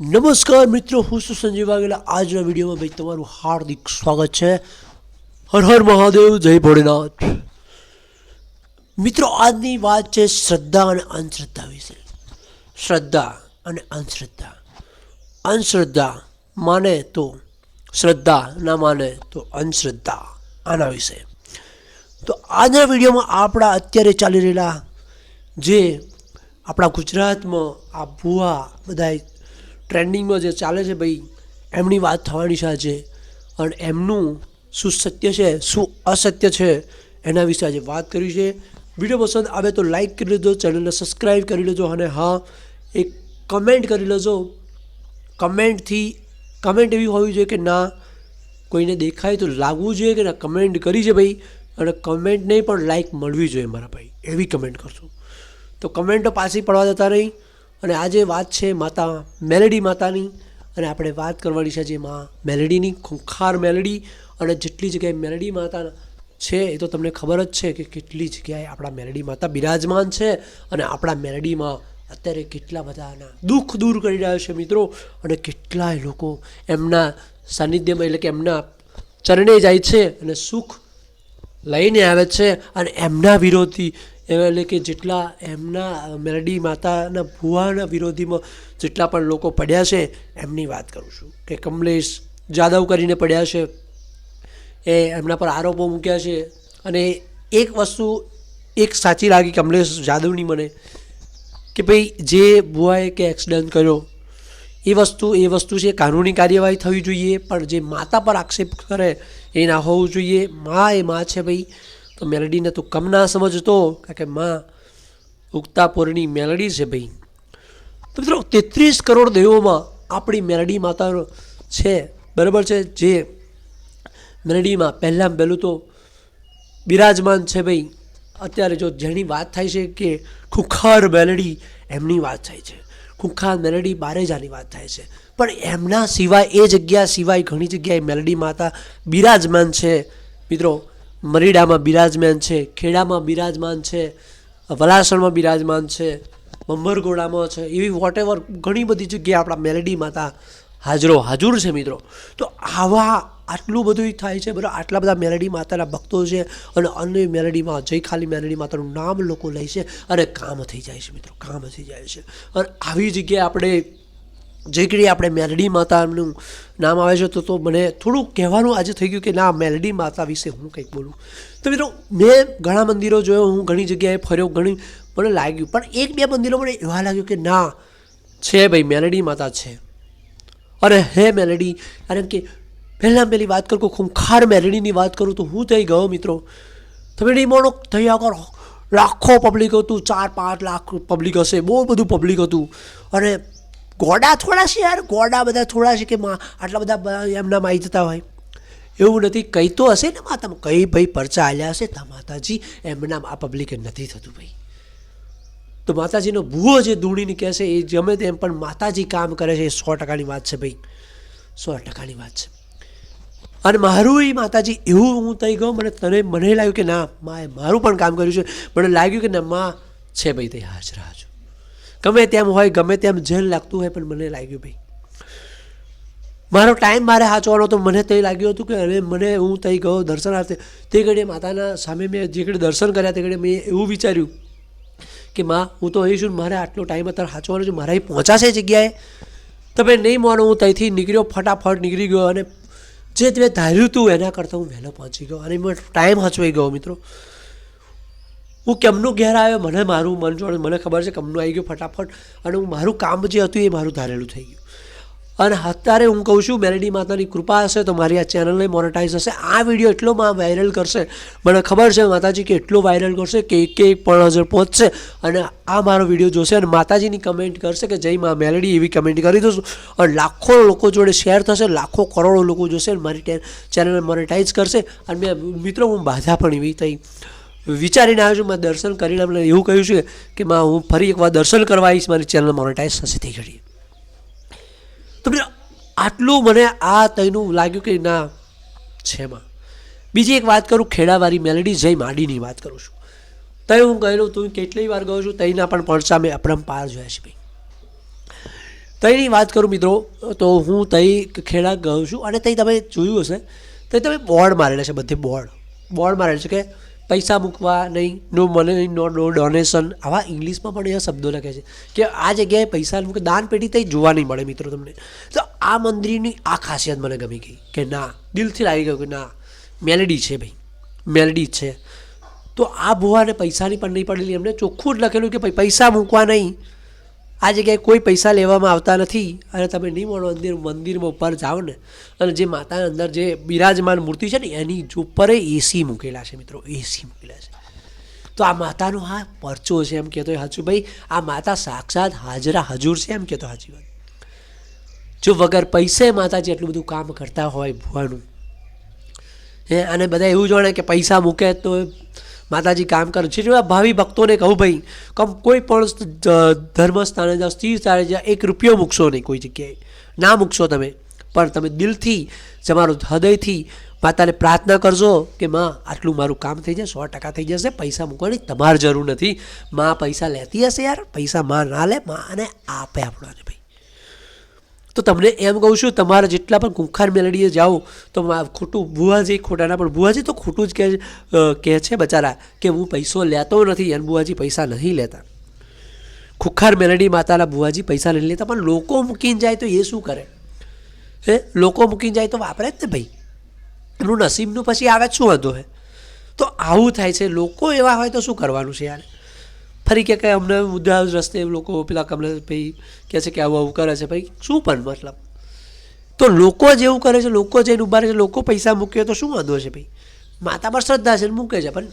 નમસ્કાર મિત્રો, હું શું સંજીવ વાઘેલા. આજના વિડીયોમાં ભાઈ તમારું હાર્દિક સ્વાગત છે. હર હર મહાદેવ, જય ભોળેનાથ. મિત્રો, આજની વાત છે શ્રદ્ધા અને અંધશ્રદ્ધા વિશે. શ્રદ્ધા અને અંધશ્રદ્ધા. અંધશ્રદ્ધા માને તો શ્રદ્ધા, ના માને તો અંધશ્રદ્ધા. આના વિશે. તો આજના વિડીયોમાં આપણા અત્યારે ચાલી રહેલા જે આપણા ગુજરાતમાં આ ભૂવા બધા ટ્રેન્ડિંગમાં જે ચાલે છે ભાઈ, એમની વાત થવાની છે અને એમનું શું સત્ય છે, શું અસત્ય છે, એના વિશે આજે વાત કરી છે. વીડિયો પસંદ આવે તો લાઇક કરી લેજો, ચેનલને સબસ્ક્રાઈબ કરી લેજો અને હા, એક કમેન્ટ કરી લેજો. કમેન્ટથી કમેન્ટ એવી હોવી જોઈએ કે ના, કોઈને દેખાય તો લાગવું જોઈએ કે ના કમેન્ટ કરી છે ભાઈ. અને કમેન્ટ નહીં પણ લાઇક મળવી જોઈએ મારા ભાઈ, એવી કમેન્ટ કરશો. તો કમેન્ટો પાછી પડવા દેતા નહીં. અને આજે વાત છે માતા મેલેડી માતાની, અને આપણે વાત કરવાની છે જે માં મેલેડીની, ખૂંખાર મેલેડી, અને જેટલી જગ્યાએ મેલેડી માતા છે એ તો તમને ખબર જ છે કે કેટલી જગ્યાએ આપણા મેલેડી માતા બિરાજમાન છે, અને આપણા મેલેડીમાં અત્યારે કેટલા બધાના દુઃખ દૂર કરી રહ્યા છે મિત્રો, અને કેટલાય લોકો એમના સાનિધ્યમાં એટલે કે એમના ચરણે જાય છે અને સુખ લઈને આવે છે, અને એમના વિરોધી એટલે કે જેટલા એમના મેરડી માતાના ભુવાના વિરોધીમાં જેટલા પણ લોકો પડ્યા છે, એમની વાત કરું છું કે કમલેશ જાદવ કરીને પડ્યા છે, એ એમના પર આરોપો મૂક્યા છે અને એક વસ્તુ એક સાચી લાગી કમલેશ જાદવની મને કે ભાઈ જે ભુવાએ કે એક્સિડન્ટ કર્યો, એ વસ્તુ એ વસ્તુ છે કાનૂની કાર્યવાહી થવી જોઈએ, પણ જે માતા પર આક્ષેપ કરે એ ના હોવું જોઈએ. મા એ મા છે ભાઈ તો મેલડીને તું કમ ના સમજતો? કે માં ઉગતા પોરની મેલડી છે ભાઈ. તો મિત્રો, તેત્રીસ કરોડ દેવોમાં આપણી મેલડી માતા છે. બરાબર છે? જે મેલડીમાં પહેલાં પહેલું તો બિરાજમાન છે ભાઈ. અત્યારે જો જેની વાત થાય છે કે ખુખાર મેલડી, એમની વાત થાય છે. ખુખાર મેલડી બારેજાની વાત થાય છે. પણ એમના સિવાય, એ જગ્યા સિવાય ઘણી જગ્યાએ મેલડી માતા બિરાજમાન છે. મિત્રો મરીડામાં બિરાજમાન છે, ખેડામાં બિરાજમાન છે, વલાસણમાં બિરાજમાન છે બંબરગોડામાં છે, એવી વોટેવર ઘણી બધી જગ્યાએ આપણા મેલેડી માતા હાજરો, હાજર છે મિત્રો. તો આવા આટલું બધું થાય છે, બરાબર? આટલા બધા મેલેડી માતાના ભક્તો છે અને અન્ય મેલેડીમાં જય ખાલી મેલેડી માતાનું નામ લોકો લે છે અને કામ થઈ જાય છે મિત્રો, કામ થઈ જાય છે. અને આવી જગ્યાએ આપણે જે ઘડી આપણે મેલડી માતાનું નામ આવે છે, તો તો મને થોડું કહેવાનું આજે થઈ ગયું કે ના, મેલડી માતા વિશે હું કંઈક બોલું. તો મિત્રો, મેં ઘણા મંદિરો જોયો, હું ઘણી જગ્યાએ ફર્યો, ઘણી મને લાગ્યું. પણ એક બે મંદિરો મને એવા લાગ્યું કે ના, છે ભાઈ, મેલડી માતા છે. અરે હે મેલડી, કારણ કે પહેલાં પહેલી વાત કરું ખૂંખાર મેલડીની વાત કરું તો હું થઈ ગયો મિત્રો. તમે નહીં માનો થઈ આગળ લાખો પબ્લિક હતું, ચાર પાંચ લાખ પબ્લિક હશે, બહુ બધું પબ્લિક હતું. અને ગોડા થોડા છે યાર? ગોડા બધા થોડા છે કે માં? આટલા બધા એમના માઈ જતા હોય. એવું નથી. કંઈ તો હશે ને માતા કઈ ભાઈ પરચા આલ્યા હશે? તા માતાજી, એમના આ પબ્લિકે નથી થતું ભાઈ. તો માતાજીનો ભૂવો જે ધૂણીને કહેશે એ ગમે તેમ પણ માતાજી કામ કરે છે, એ સો ટકાની વાત છે ભાઈ. સો ટકાની વાત છે. અને મારું એ માતાજી, એવું હું થઈ ગયો મને તને, મને લાગ્યું કે ના, માએ મારું પણ કામ કર્યું છે. મને લાગ્યું કે ના, મા, છે ભાઈ તે હાજર હાજર. ગમે તેમ હોય, ગમે તેમ જેલ લાગતું હોય, પણ મને લાગ્યું ભાઈ. મારો ટાઈમ મારે સાચવાનો તો મને તે લાગ્યું હતું કે અરે મને હું ત્યાં ગયો દર્શનાર્થે. તે ઘડીએ માતાના સામે મેં જે ઘડી દર્શન કર્યા, તે ઘડીએ મેં એવું વિચાર્યું કે માં, હું તો અહીં છું મારે આટલો ટાઈમ અત્યારે સાચવાનો છે, મારા પહોંચાશે જગ્યાએ? તમે નહીં માનો, હું ત્યાંથી નીકળ્યો, ફટાફટ નીકળી ગયો અને જે તમે ધાર્યું હતું એના કરતાં હું વહેલો પહોંચી ગયો અને ટાઈમ હચવાઈ ગયો મિત્રો. હું કેમનું ઘેર આવ્યો? મને મારું મન જોડે, મને ખબર છે કેમનું આવી ગયું ફટાફટ. અને હું મારું કામ જે હતું એ મારું ધારેલું થઈ ગયું. અને અત્યારે હું કહું છું, મેલેડી માતાની કૃપા હશે તો મારી આ ચેનલને મોનેટાઈઝ હશે. આ વીડિયો એટલો માં વાયરલ કરશે. મને ખબર છે માતાજી કે એટલો વાયરલ કરશે કે એક એક પણ હજાર પહોંચશે. અને આ મારો વીડિયો જોશે અને માતાજીની કમેન્ટ કરશે કે જય માં મેલેડી એવી કમેન્ટ કરી દઉં અને લાખો લોકો જોડે શેર થશે, લાખો કરોડો લોકો જોશે અને મારી ચેનલને મોનેટાઈઝ કરશે. અને મેં મિત્રો, હું બાધા પણ એવી થઈ. વિચારીને આવ્યો છું મેં દર્શન કરીને મને એવું કહ્યું છે કે, માં, હું ફરી એકવાર દર્શન કરવા આવીશ, મારી ચેનલ મોનેટાઈઝ થશે, થઈ ઘડી તો આટલું મને આ તયનું લાગ્યું કે, ના, છે, માં. બીજી એક વાત કરું ખેડાવાળી મેલેડી જય માડીની વાત કરું છું. તય હું ગયેલું, તું કેટલી વાર ગયો છું, તઈના પણ પડસા મેં અપરંપાર જોયા છે, ભાઈ. તઈની વાત કરું મિત્રો, તો હું તઈ ખેડા ગયો છું, અને તઈ તમે જોયું હશે તો તમે બોર્ડ મારેલા છે, બધે બોર્ડ બોર્ડ મારેલા છે કે પૈસા મૂકવા નહીં, નો મને નો નો ડોનેશન આવા ઇંગ્લિશમાં પણ એવા શબ્દો લખે છે કે આ જગ્યાએ પૈસા મૂકે, દાન પેટી તઈ જોવા નહીં મળે મિત્રો તમને. તો આ મંદિરની આ ખાસિયત મને ગમી ગઈ કે ના, દિલથી લાગી ગયું કે ના, મેલેડી છે ભાઈ, મેલેડી છે. તો આ ભુવાને પૈસાની પણ નહીં પડેલી. એમને ચોખ્ખું જ લખેલું કે ભાઈ, પૈસા મૂકવા નહીં. આ જગ્યાએ કોઈ પૈસા લેવામાં આવતા નથી અને તમે નહીં મળો મંદિર મંદિરમાં ઉપર જાઓ ને અને જે માતાના અંદર જે બિરાજમાન મૂર્તિ છે ને, એની ઉપર એસી મૂકેલા છે મિત્રો એસી મૂકેલા છે. તો આ માતાનો હા પરચો છે એમ કહેતો હોય સાચું ભાઈ આ માતા સાક્ષાત હાજરા હજુર છે એમ કહેતો હાચી વાત જો વગર પૈસે માતાજી એટલું બધું કામ કરતા હોય ભુવાનું. હે, અને બધા એવું જાણે કે પૈસા મૂકે તો માતાજી કામ કરે છે. જેવા ભાવિ ભક્તોને કહું ભાઈ કમ કોઈ પણ ધર્મ ધર્મસ્થાને જાઓ, સ્થિર સ્થાને જાઓ, એક રૂપિયો મૂકશો નહીં કોઈ જગ્યાએ. ના મૂકશો તમે. પણ તમે દિલથી, તમારું હૃદયથી માતાને પ્રાર્થના કરજો કે માં, આટલું મારું કામ થઈ જાય સો ટકા થઈ જશે, પૈસા મૂકવાની તમારે જરૂર નથી. માં પૈસા લેતી હશે યાર, પૈસા માં ના લે, માં અને આપે આપણાને ભાઈ. તો તમને એમ કહું છું, તમારે જેટલા પણ કુંખાર મેલડીએ જાઓ, તો ખોટું બુવાજી ખોટાના પણ, બુવાજી તો ખોટું જ કહે કહે છે બચારા, કે હું પૈસો લેતો નથી અને બુવાજી પૈસા નહીં લેતા. ખુખાર મેલડી માતાના બુવાજી પૈસા નહીં લેતા, પણ લોકો મૂકીને જાય તો એ શું કરે? હે? લોકો મૂકીને જાય તો વાપરે જ ને ભાઈ. એનું નસીબનું પછી આવે જ શું વાંધો હે? તો આવું થાય છે. લોકો એવા હોય તો શું કરવાનું છે યાર? ફરી કે કંઈ અમને મુદ્દા રસ્તે લોકો પેલા કમલેશભાઈ ભાઈ કહે છે કે આવું આવું કરે છે. ભાઈ, શું પણ મતલબ? તો લોકો જેવું કરે છે, લોકો જઈને ઊભા રહે છે, લોકો પૈસા મૂકે તો શું વાંધો છે ભાઈ? માતા પર શ્રદ્ધા છે મૂકે છે, પણ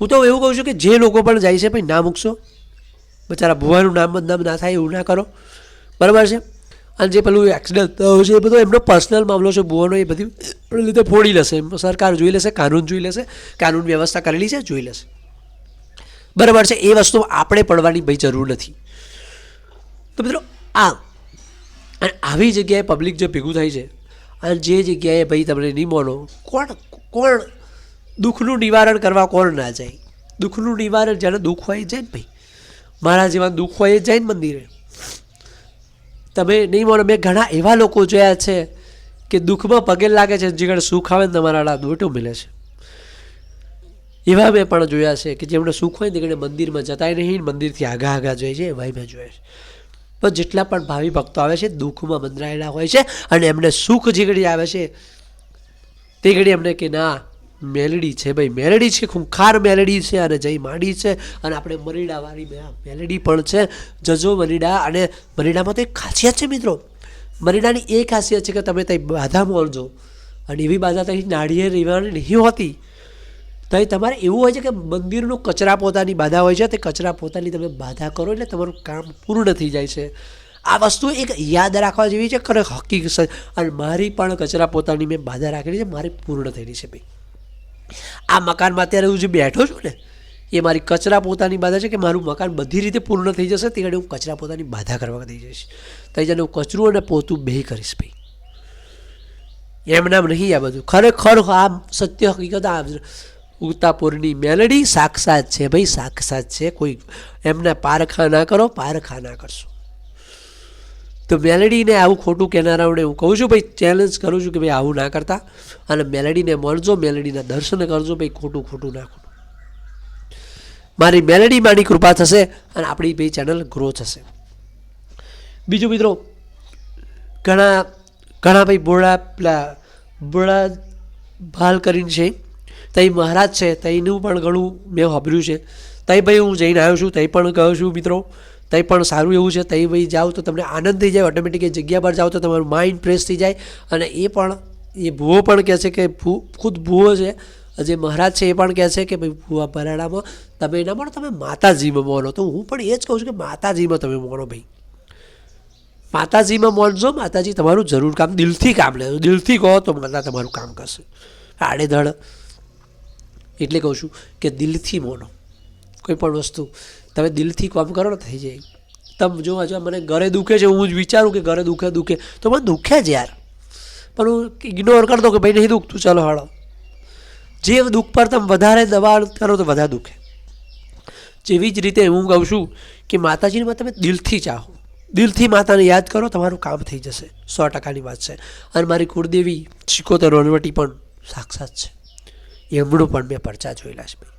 હું તો એવું કહું છું કે જે લોકો પણ જાય છે ભાઈ, ના મૂકશો. બચારા ભુવાનું નામ બદનામ ના થાય એવું ના કરો. બરાબર છે? અને જે પેલું એક્સિડન્ટ થયો છે એ બધો એમનો પર્સનલ મામલો છે, ભુવાનો એ બધી લીધે ફોડી લેશે. સરકાર જોઈ લેશે, કાનૂન જોઈ લેશે, કાનૂન વ્યવસ્થા કરેલી છે, જોઈ લેશે. બરાબર છે, એ વસ્તુ આપણે પડવાની ભાઈ જરૂર નથી. તો મિત્રો, આ, અને આવી જગ્યાએ પબ્લિક જે ભેગું થાય છે, અને જે જગ્યાએ ભાઈ તમને નહીં માનો કોણ કોણ દુઃખનું નિવારણ કરવા કોણ ના જાય? દુઃખનું નિવારણ જ્યારે દુઃખ હોય જાય ને ભાઈ. મારા જેવા દુઃખ હોય જાય ને મંદિરે. તમે નહીં માનો મેં ઘણા એવા લોકો જોયા છે કે દુઃખમાં પગે લાગે છે જે સુખ આવે ને તમારા દોટો મિલે છે. એવા મેં પણ જોયા છે કે જેમણે સુખ હોય ને તે મંદિરમાં જતાય નહીં, મંદિરથી આગા આગા જોઈએ છે એવાય મેં જોયા છે. પણ જેટલા પણ ભાવિ ભક્તો આવે છે, દુઃખમાં બંધરાયેલા હોય છે અને એમને સુખ જે આવે છે, તે ઘડી એમને કે ના, મેલડી છે ભાઈ, મેલડી છે ખૂંખાર મેલડી છે અને જય માંડી છે અને આપણે મરીડાવાળી મેલડી પણ છે, જજો મરીડા અને મરીડામાં તો એક ખાસિયત છે મિત્રો. મરીડાની એ ખાસિયત છે કે તમે ત્યાં બાધા મોલજો. અને એવી બાધા ત્યાં નાળીએ રહેવાની નહીં હોતી. તો એ તમારે એવું હોય છે કે મંદિરનું કચરા પોતાની બાધા હોય છે, તે કચરા પોતાની તમે બાધા કરો એટલે તમારું કામ પૂર્ણ થઈ જાય છે. આ વસ્તુ એક યાદ રાખવા જેવી છે ખરે હકીકત અને મારી પણ કચરા પોતાની મેં બાધા રાખેલી છે, મારી પૂર્ણ થયેલી છે ભાઈ. આ મકાનમાં અત્યારે હું જે બેઠો છું ને, એ મારી કચરા પોતાની બાધા છે કે મારું મકાન બધી રીતે પૂર્ણ થઈ જશે, તે ઘડી હું કચરા પોતાની બાધા કરવા થઈ જઈશ. ત્યાં જઈને હું કચરું અને પોતું બે કરીશ ભાઈ. એમ નામ નહીં આ બધું. ખરેખર આ સત્ય હકીકત આ ઉતાપુરની મેલડી સાક્ષાત છે. ભાઈ સાક્ષાત છે. કોઈ એમને પારખા ના કરો, પારખા ના કરશો. તો મેલેડીને આવું ખોટું કહેનારાઓને હું કહું છું, ભાઈ ચેલેન્જ કરું છું કે ભાઈ આવું ના કરતા. અને મેલેડીને મળજો, મેલેડીના દર્શન કરજો, ભાઈ ખોટું ખોટું ના ખોટું. મારી મેલેડી માની કૃપા થશે અને આપણી ભાઈ ચેનલ ગ્રો થશે. બીજું મિત્રો, ઘણા ઘણા ભાઈ બોળા, પેલા બોળા ભાલ કરીને છે. તઈ મહારાજ છે ત્યાંનું પણ ઘણું મેં સાંભળ્યું છે. ત્યાં ભાઈ હું જઈને આવ્યો છું ત્યાં પણ ગયો છું મિત્રો. ત્યાં પણ સારું એવું છે ત્યાં ભાઈ જાઓ તો તમને આનંદ થઈ જાય ઓટોમેટિક એ જગ્યા પર જાઓ તો તમારું માઇન્ડ ફ્રેશ થઈ જાય. અને એ પણ, એ ભૂવો પણ કહે છે કે ભૂ, ખુદ ભૂવો છે. જે મહારાજ છે એ પણ કહે છે કે ભાઈ ભૂવા ભરાડામાં તમે એના પણ તમે માતાજીમાં મોનો. તો હું પણ એ જ કહું છું કે માતાજીમાં તમે મોનો ભાઈ. માતાજીમાં મોનજો, માતાજી તમારું જરૂર કામ દિલથી કામ લે. દિલથી કહો તો માતા તમારું કામ કરશે. આડેધડ એટલે કહું છું કે દિલથી મોનો કોઈ પણ વસ્તુ તમે દિલથી કામ કરો ને થઈ જાય. તમે જો આજે મને ઘરે દુખે છે, હું જ વિચારું કે ઘરે દુખે દુખે. તો મને દુખે જ યાર. પણ હું ઇગ્નોર કરી દઉં કે ભાઈ નહીં દુખતું ચાલો હાલો. જે દુઃખ પર તમે વધારે દબાણ કરો તો વધારે દુખે. જેવી જ રીતે હું કહું છું કે માતાજીને તમે દિલથી ચાહો. દિલથી માતાને યાદ કરો, તમારું કામ થઈ જશે. સો ટકાની વાત છે. અને મારી કુળદેવી શીખોતર વનવટી પણ સાક્ષાત છે. એમનું પણ મેં પરચા જોયેલા છે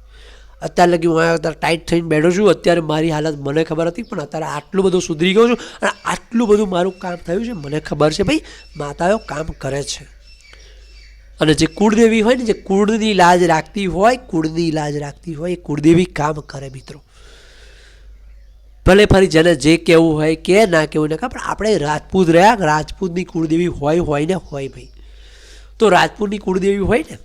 અત્યાર લગી હું અત્યારે ટાઈટ થઈને બેઠો છું. અત્યારે મારી હાલત મને ખબર હતી, પણ અત્યારે આટલું બધું સુધરી ગયો છું અને આટલું બધું મારું કામ થયું છે, મને ખબર છે ભાઈ, માતાઓ કામ કરે છે. અને જે કુળદેવી હોય ને, જે કુળની લાજ રાખતી હોય, કુળની લાજ રાખતી હોય, એ કુળદેવી કામ કરે મિત્રો. ભલે ફરી જેને જે કહેવું હોય કે, ના કહેવું ના પણ આપણે રાજપૂત રહ્યા, રાજપૂતની કુળદેવી હોય હોય ને હોય ભાઈ. તો રાજપૂતની કુળદેવી હોય ને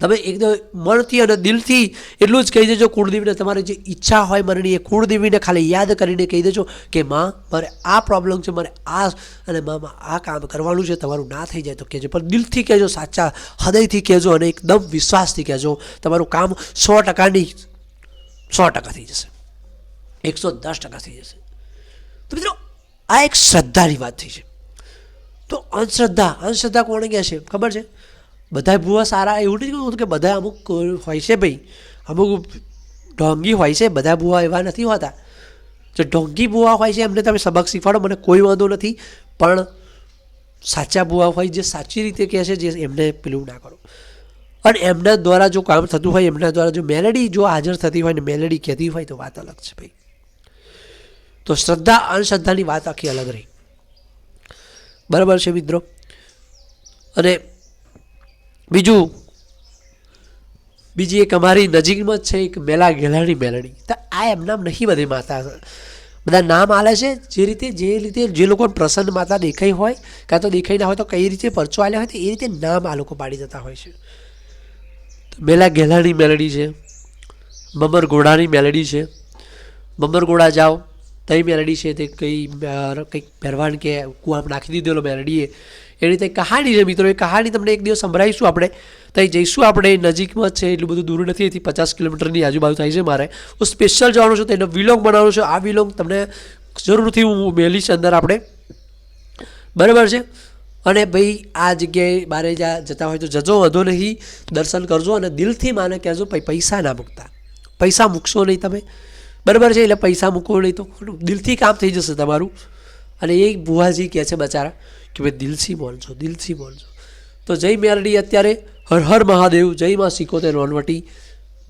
તમે એકદમ મનથી અને દિલથી એટલું જ કહી દેજો, કુળદેવીને તમારી જે ઈચ્છા હોય મનની, એ કુળદેવીને ખાલી યાદ કરીને કહી દેજો કે માં, મારે આ પ્રોબ્લેમ છે, મારે આ અને મામાં આ કામ કરવાનું છે, તમારું ના થઈ જાય તો કહેજો, પણ દિલથી કહેજો, સાચા હૃદયથી કહેજો અને એકદમ વિશ્વાસથી કહેજો, તમારું કામ સો ટકાની, સો ટકા થઈ જશે. એકસો દસ ટકા થઈ જશે. તો મિત્રો, આ એક શ્રદ્ધાની વાત થઈ છે. તો અંધશ્રદ્ધા અંધશ્રદ્ધા કોણે કહે છે? ખબર છે? બધા ભૂવા સારા એવું નથી કહું કે બધા અમુક હોય છે ભાઈ, અમુક ઢોંગી હોય છે બધા ભૂવા એવા નથી હોતા. જો ઢોંગી ભૂવા હોય છે, એમને તમે સબક શીખવાડો, મને કોઈ વાંધો નથી, પણ સાચા ભૂવા હોય જે સાચી રીતે કહે છે, જે એમને પેલું ના કરો. અને એમના દ્વારા જો કામ થતું હોય, એમના દ્વારા જો મેલેડી જો હાજર થતી હોય ને મેલેડી કહેતી હોય તો વાત અલગ છે ભાઈ. તો શ્રદ્ધા, અંધશ્રદ્ધાની વાત આખી અલગ રહી. બરાબર છે મિત્રો? અને બીજું, બીજી એક અમારી નજીકમાં જ છે એક મેલા ગેલાણી મેલડી તો આ એમના નહીં બધી માતા. બધા નામ આલે છે જે રીતે જે રીતે જે લોકોને પ્રસન્ન માતા દેખાઈ હોય, કાં તો દેખાઈ ના હોય તો કઈ રીતે પરચો આલ્યા હોય તો એ રીતે નામ આ લોકો પાડી જતા હોય છે. મેલા ગેલાણી મેલડી છે બમર ઘોડાની મેલડી છે બમર ઘોડા જાઓ, તઈ મેલડી છે તે કંઈ કંઈક પહેરવાન કે કૂવામાં નાખી દીધેલો મેલડીએ એ રીતે કહાણી છે મિત્રો, એ કહાણી તમને એક દિવસ સંભળાવીશું આપણે. ત્યાં જઈશું આપણે, નજીકમાં છે, એટલું બધું દૂર નથી એથી પચાસ કિલોમીટરની આજુબાજુ થાય છે મારે. હું સ્પેશિયલ જવાનું છું, તો એનો વિલોગ બનાવવાનો છું. આ વિલોંગ તમને જરૂરથી હું મેલીશ અંદર આપણે. બરાબર છે? અને ભાઈ, આ જગ્યાએ બારે જ્યાં જતા હોય તો જજો, વધો નહીં. દર્શન કરજો અને દિલથી માને કહેજો, ભાઈ, પૈસા ના મૂકતા. પૈસા મૂકશો નહીં તમે. બરાબર છે? એટલે પૈસા મૂકો નહીં તો. દિલથી કામ થઈ જશે તમારું. અને એ બુહાજી કહે છે બચારા કે ભાઈ દિલથી બોલજો દિલથી બોલજો. તો જય મેરડી અત્યારે, હર હર મહાદેવ, જય માં સિકોતેર રોનવટી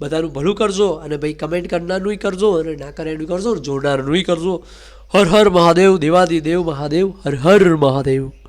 બધાનું ભલું કરજો અને ભાઈ કમેન્ટ કરનારનું કરજો અને ના કરે કરજો જોડનારનુંય કરજો. હર હર મહાદેવ દેવાદિદેવ મહાદેવ, હર હર મહાદેવ.